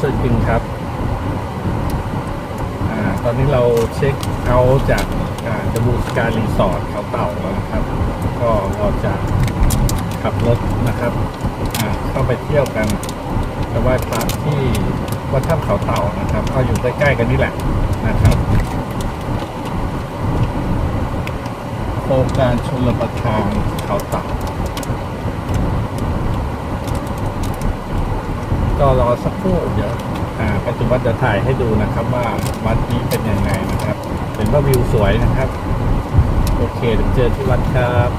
สวัสดีครับอ่าตอนนี้เราเช็คเอาจากจบูสการรีสอร์ทเขาเต่าแล้วนะครับ ก็เราจะขับรถนะครับอ่าเข้าไปเที่ยวกันไปไหว้พระที่วัดถ้ำเขาเต่านะครับ ก็อยู่ใกล้ๆกันนี่แหละนะครับโครงการชลประทานเขาเต่า ก็รอสักครู่เดี๋ยวปัจจุบันจะถ่ายให้ดูนะครับว่าวัดนี้เป็นยังไงนะครับ เห็นว่าวิวสวยนะครับ โอเคเดี๋ยวเจอที่วัดครับ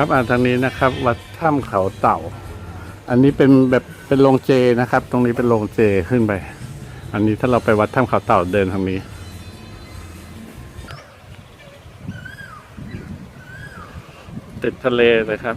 ครับอ่าทางนี้นะครับ วัดถ้ำเขาเต่า อันนี้เป็นแบบเป็นโรงเจนะครับ ตรงนี้เป็นโรงเจขึ้นไป อันนี้ถ้าเราไปวัดถ้ำเขาเต่าเดินทางนี้ ติดทะเลเลยครับ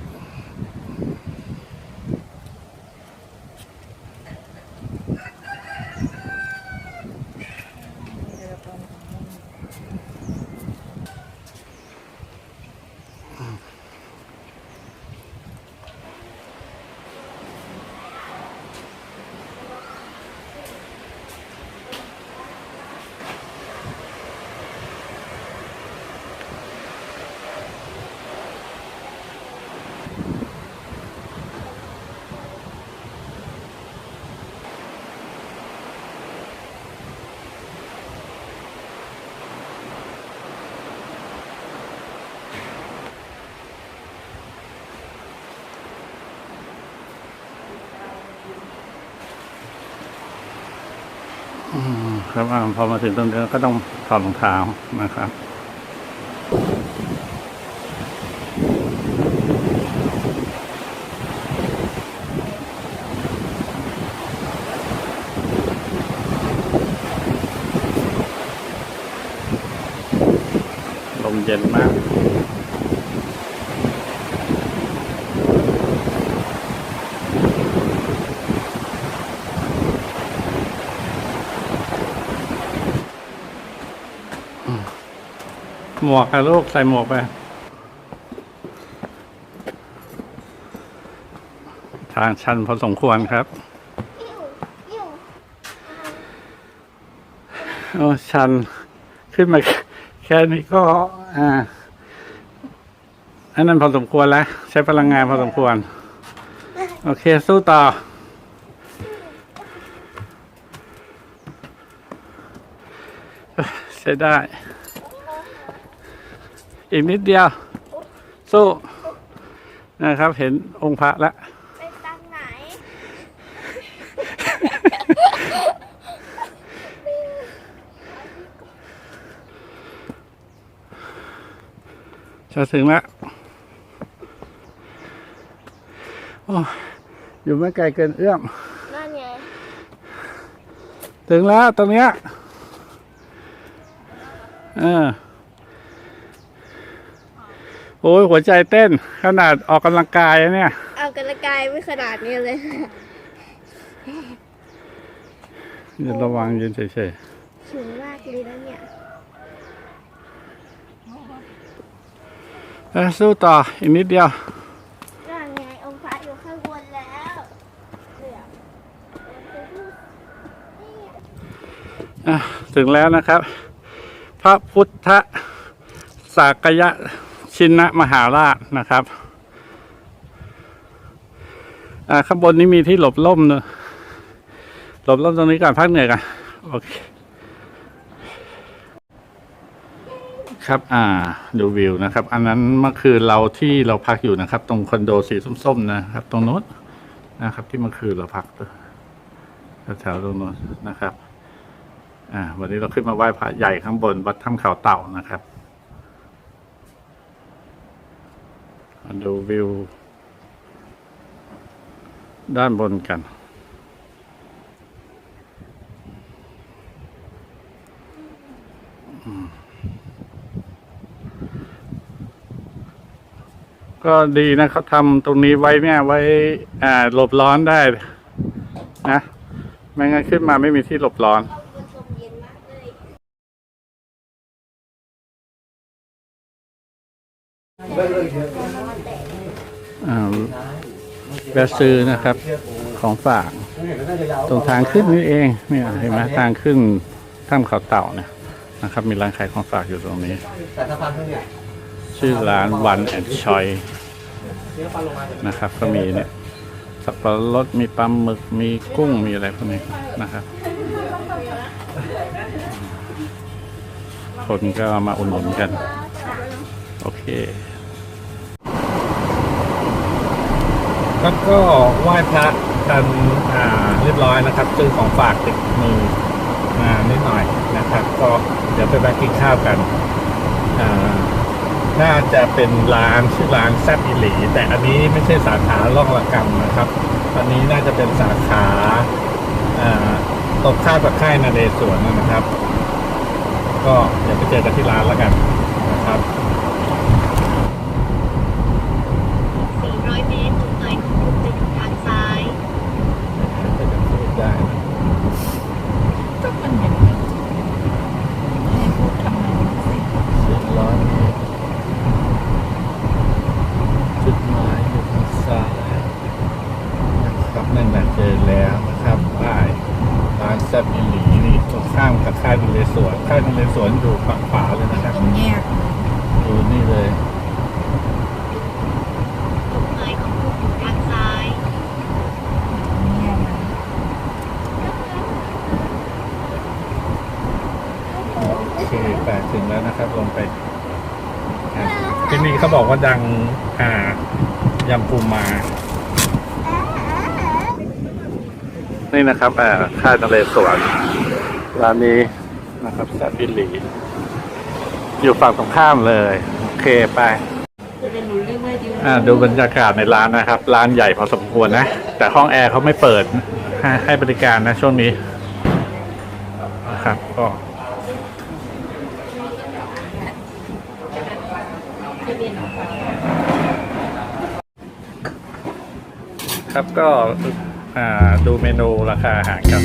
ครับอ่าพอมาถึงตรงนี้ก็ต้องถอดรองเท้านะครับ มวกค่ะลูก ใส่หมวกไปทางชันพอสมควรครับ โอ้ชัน ขึ้นมาแค่นี้ก็ อ่า อันนั้นพอสมควรแล้ว ใช้พลังงานพอสมควร โอเค สู้ต่อใช้ได้ อีกนิดเดียว สู้ นะครับ เห็นองค์พระแล้วไปทางไหน จะถึงแล้วโอ้อยู่ไม่ไกลเกินเอื้อม นั่นไง ถึงแล้วตรงเนี้ยเออ โอ้ยหัวใจเต้น ขนาดออกกำลังกายอะเนี่ยเอากระกายไม่ขนาดนี้เลยเดี๋ยวระวังยืนเฉยสูงมากเลยนะเนี่ยๆเออสู้ต่ออีกนิดเดียวนั่นไงองค์พระอยู่ข้างบนแล้วเหลืออะถึงแล้วนะครับ พระพุทธสากยะ ชินะมหาราชนะครับข้างบนนี้มีที่หลบล่มเนอะหลบล่มตรงนี้ก่อนพักเหนื่อยกันโอเคครับอ่าดูวิวนะครับ อันนั้นเมื่อคืนเราที่เราพักอยู่นะครับ ตรงคอนโดสีส้มๆนะครับ ตรงโน้นนะครับ ที่เมื่อคืนเราพักแถวๆตรงโน้นนะครับ อ่า วันนี้เราขึ้นมาไหว้พระใหญ่ข้างบนวัดถ้ำเขาเต่านะครับมา ดูวิว ด้านบนกัน ก็ดีนะเขาทำตรงนี้ไว้เนี่ยไว้อ่าหลบร้อนได้นะ ไม่งั้นขึ้นมาไม่มีที่หลบร้อน แวะซื้อนะครับของฝาก ตรงทางขึ้นนี่เองเนี่ยเห็นไหมทางขึ้นถ้ำเขาเต่าเนี่ยนะครับ มีร้านขายของฝากอยู่ตรงนี้ ชื่อร้านวันแอนชอยนะครับ ก็มีเนี่ยสับปะรดมีปลาหมึกมีกุ้งมีอะไรพวกนี้นะครับ คนก็มาอุดหนุนกัน โอเค ครับก็ไหว้พระกันอ่าเรียบร้อยนะครับซื้อของฝากติดมือมานิดหน่อยนะครับ ก็เดี๋ยวไปแวะกินข้าวกันอ่าน่าจะเป็นร้านชื่อร้านแซบอิหลี แต่อันนี้ไม่ใช่สาขาล่องระกำนะครับ อันนี้น่าจะเป็นสาขาอ่าตรงข้ามกับค่ายนาเดสวนนะครับ ก็เดี๋ยวไปเจอกันที่ร้านแล้วกันนะครับ 400 เมตรจุดหมายของคุณจะอยู่ทางซ้าย ไปกันสูตรได้นะ ก็มันอย่างนี้ให้พูดทำไมสิ สิบร้อยเมตรจุดหมายอยู่ทางซ้ายนะครับนั่นแหละเจอแล้วนะครับป้ายร้านแซบอิหลีนี่ตรงข้ามกับค่ายนเรศวรค่ายนเรศวรอยู่ฝั่งขวาเลยนะครับ ตรงแยก ดูนี่เลย จุดหมายของคุณอยู่ทางซ้าย แยกนะ โอเคแปดถึงแล้วนะครับ ลงไปอะที่นี่เขาบอ กว่าดังอ่ายำปูมานี่นะครับอ่าค่ายนเรศวรร้านนี้นะครับแซบิลีอยู่ฝั่งตรงข้ามเลย โอเคไปอ่าดูบรรยากาศในร้านนะครับ ร้านใหญ่พอสมควรนะ แต่ห้องแอร์เขาไม่เปิดให้ให้บริการนะช่วงนี้นะครับก็ ครับก็ดูเมนูราคาอาหารครับ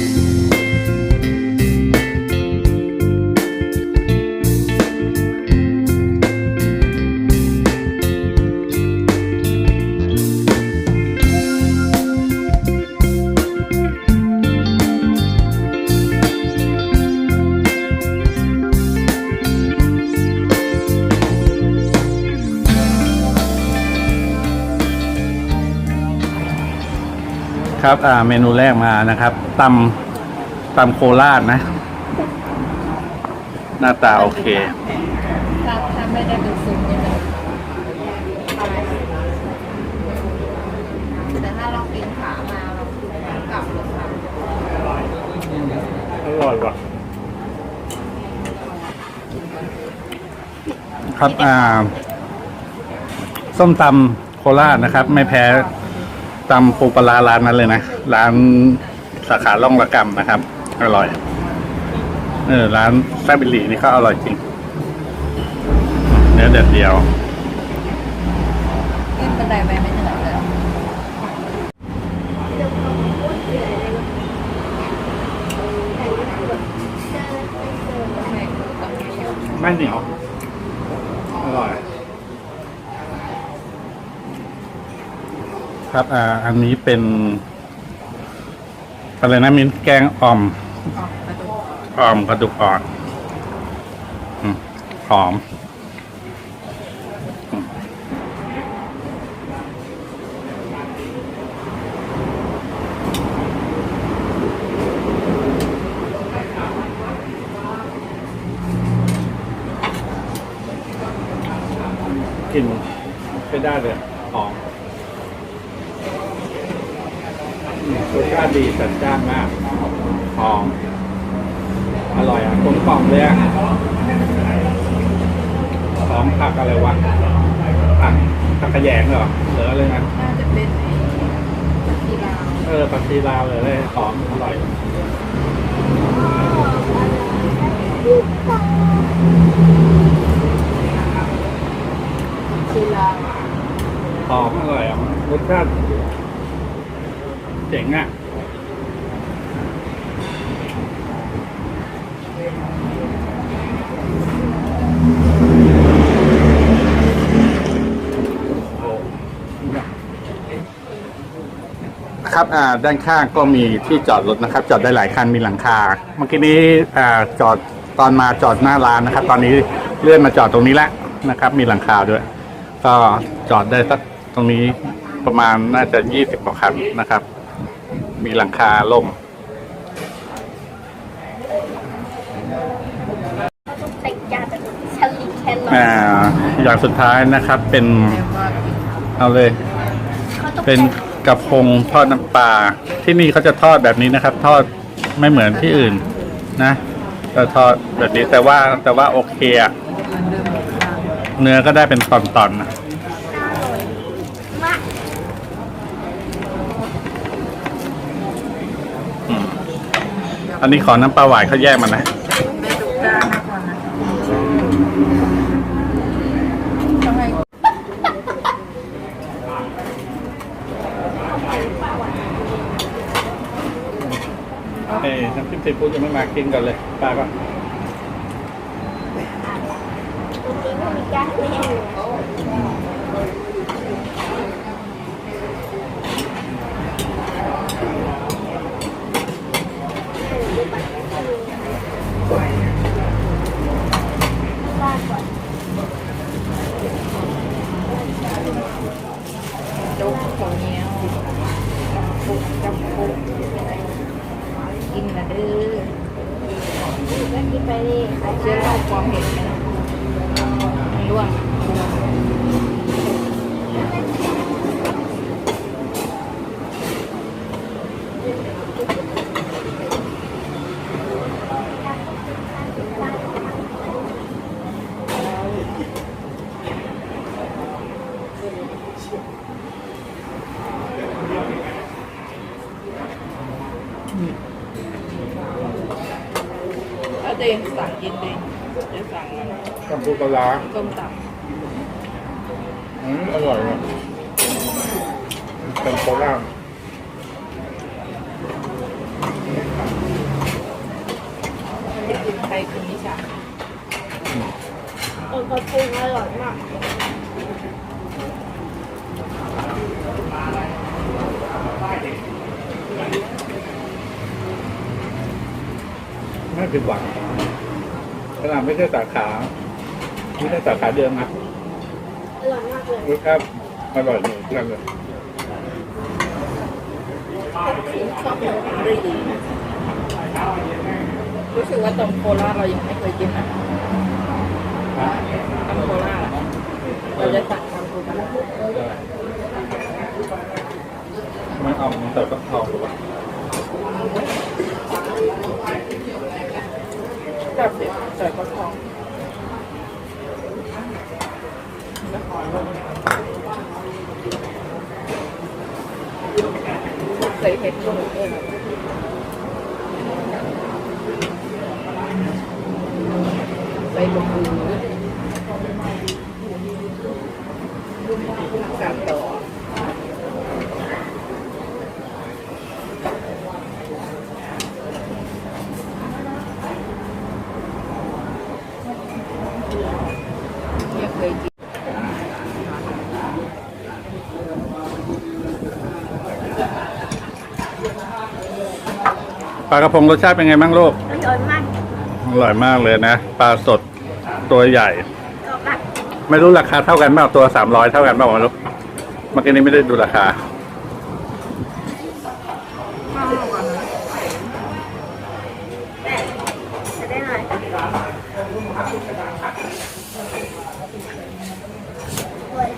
ครับอ่าเมนูแรกมานะครับตำตำโคราชนะ หน้าตาโอเคถ้าถ้าไม่ได้เป็นซุปนี่มันแต่ถ้าเราปีนขามาเรากลับเลยค่ะอร่อยว่ะครับอ่าส้มตำโคราชนะครับ ไม่แพ้ ตำปูปลาร้าร้านนั้นเลยนะ ร้านสาขาล่องระกำนะครับ อร่อย เออ ร้านแซบบิลลี่นี่เขาอร่อยจริง เนื้อเด็ดเดียวขึ้นบันไดไปไม่ถึงเลยไม่เหนียว อร่อย ครับอ่าอันนี้เป็นอะไรนะมิ้นแกงอ่อมอ่อมกระดูกอ่อนอืมหอมกลิ่นไม่ได้เลยหอมอืม รสชาติดีจัดจ้านมากหอมอร่อยอะกลมกล่อมเลยอะพร้อมผักอะไรวะผักผักกระแยงเหรอหรืออะไรนะน่าจะเป็นไอ้กีฬาเออผักชีลาวเลยเลยหอมอร่อยชีลาวหอมอร่อยอะรสชาติเจ๋งอะครับอ่าด้านข้างก็มีที่จอดรถนะครับ จอดได้หลายคันมีหลังคา เมื่อกี้นี้อ่าจอดตอนมาจอดหน้าร้านนะครับ ตอนนี้เลื่อนมาจอดตรงนี้แล้วนะครับ มีหลังคาด้วย ก็จอดได้สักตรงนี้ประมาณน่าจะยี่สิบกว่าคันนะครับ มีหลังคาล่มแต่งจานแบบสลิดแครอทอ่าอย่างสุดท้ายนะครับเป็นแต่ว่าเอาเลยเขาต้องเป็นกระพงทอดน้ำปลาที่นี่เขาจะทอดแบบนี้นะครับ ทอดไม่เหมือนที่อื่นนะจะทอดแบบนี้แต่ว่าแต่ว่าโอเคอะมันเดิมค่ะเนื้อก็ได้เป็นตอนๆนะ มาก อืม อันนี้ขอน้ำปลาหวานเขาแยกมานะไม่ถูดาก่อนนะเอ้ยน้ำจิ้มซีฟู้ดยังไม่มากินกันเลย ปลาก่อน เออก็กินไปเลยขายเชื่อเราความเห็นไหมร่วง ถ้าเดงสั่งกินเดงจะสั่งอะไร กัมพูป ลาร้าส้มตอืมอร่อยอะเป็นโคราชำจะกินไทยกินนิชาเออกระพุงอร่อยมากไม่ผิดหวังขนาดไม่ใช่สาขา ไม่ใช่สาขาเดิมนะอร่อยมากเลยรสชาติอร่อยเหมือนกันเลยชอบเลยรีรู้สึกว่าตรงโคราชเรายังไม่เคยกินอะตำโคราชอะเราจะสั่งทำดูกันไม่เอามันใส่ฟักทองหรือเปล่าแบบเด็ดใส่ฟักทอง ใส่เห็ดลงเองใส่ลงมือการต่อ ไม่เคยกิน ป ลากระพงรสชาติเป็นไงบ้างลูกอร่อยมากอร่อยมากเลยนะปลาสดตัวใหญ่ชอบมากไม่รู้ราคาเท่ากันเปล่าตัวสามร้อยเท่ากันเปล่าไม่รู้เมื่อกี้นี้ไม่ได้ดูราคา จะได้หน่อยโอ้ย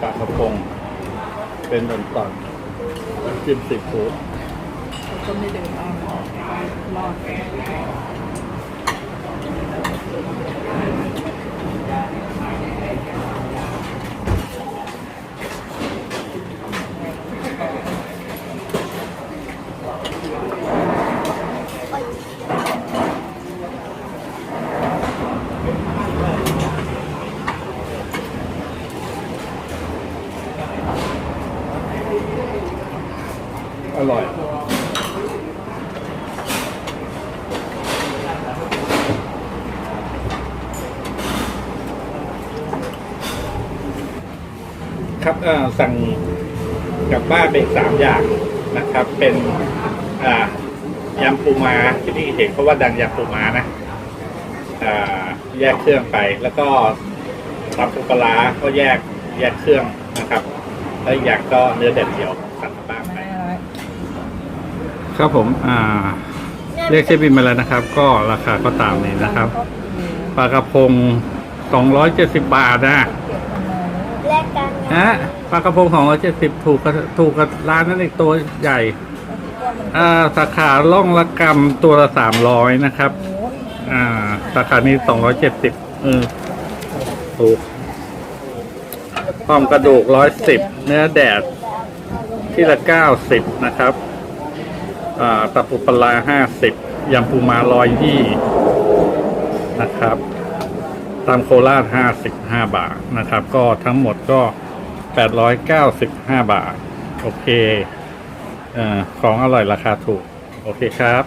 ปลากระพง เป็นตอนตอนๆจิ้มซีฟู้ดก็ไม่เดินอ้อมรอด อร่อย ครับเอ่อสั่งกลั บ้านเป็นสามอย่างนะครับ เป็นยำปูมาที่นี่เห็นเพราะว่าดังยำปูมานะาแยกเครื่องไปแล้วก็ตับปูปลาก็แยกแยกเครื่องนะครับแล้วอย่างก็เนื้อเด็ดเดียวสั่งบ้านไปครับผมอ่าเรียกเชฟบินมาแล้วนะครับ ก็ราคาก็ตามนี้นะครับปลากระพง 270 บาทนะแลกกันไง ฮะปลากระพง270ถูกกับถูกกับร้านนั้นอีกตัวใหญ่ อ่าสาขาล่องละกำตัวละ300นะครับ อ่า สาขานี้270เออถูกต้อมกระดูก110เนื้อแดด ที่ละ90นะครับ อ่าตับปูปลาร้าห้าสิบยำปูมาร้อยยี่นะครับ ตามโคราชห้าสิบห้าบาทนะครับ ก็ทั้งหมดก็ แปดร้อยเก้าสิบห้าบาท โอเคเอ่อของอร่อยราคาถูก โอเคครับ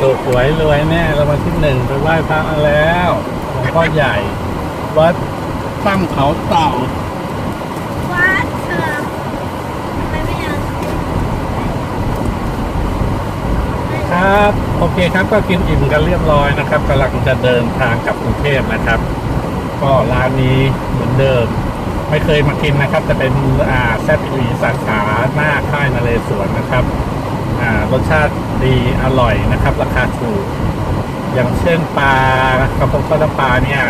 ถูกหวยรวยแน่เรามาที่หนึ่งไปไหว้พระมาแล้วหลวงพ่อใหญ่ วัดตั้งเขาเต่า วัดเถอะทำไมไม่เอา ครับ โอ เคครับก็กินอิ่มกันเรียบร้อยนะครับกำลังจะเดินทางกลับกรุงเทพนะครับ ก็ร้านนี้เหมือนเดิม ไม่เคยมากินนะครับ จะเป็นอ่าแซ่บอีสาขาหน้าค่ายนเรศวรนะครับอ่ารสชาติดีอร่อยนะครับ ราคาถูก อย่างเช่นปลากระพงทอดปลาเนี่ย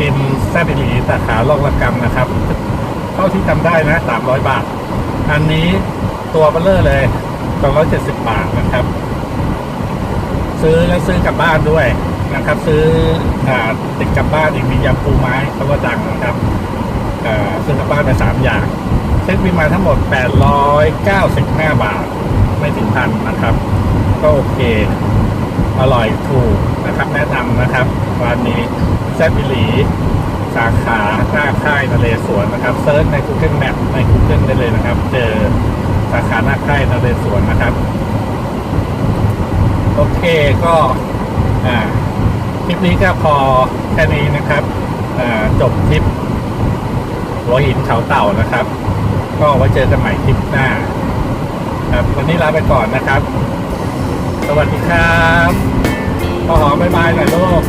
กินแซ่บอีสาขาลอกระกำนะครับ เท่าที่จำได้นะ300 บาท อันนี้ตัวเบลเลอร์เลย270 บาทนะครับ ซื้อแล้วซื้อกลับบ้านด้วยนะครับ ซื้ออติดกลับบ้านอีกมียำปูไม้เขาก็ดังนะครับซื้อกลับบ้านไปสามอย่างเช็คบิมาทั้งหมด 895 บาท ไม่ถึงพันนะครับ ก็โอเค อร่อยถูกนะครับแนะนำนะครับร้านนี้แซ่บิหลีสาขาหน้าค่ายนเรศวรนะครับเซิร์ชใน Google Map ใน Google ได้เลยนะครับ เจอสาขาหน้าค่ายนเรศวรนะครับ โอเคก็คลิปนี้ก็พอแค่นี้นะครับจบคลิปหัวหินเขาเต่านะครับ ก็ไว้เจอกันใหม่คลิปหน้า ครับวันนี้ลาไปก่อนนะครับ สวัสดีครับขอหอมบายบายหน่อยลูก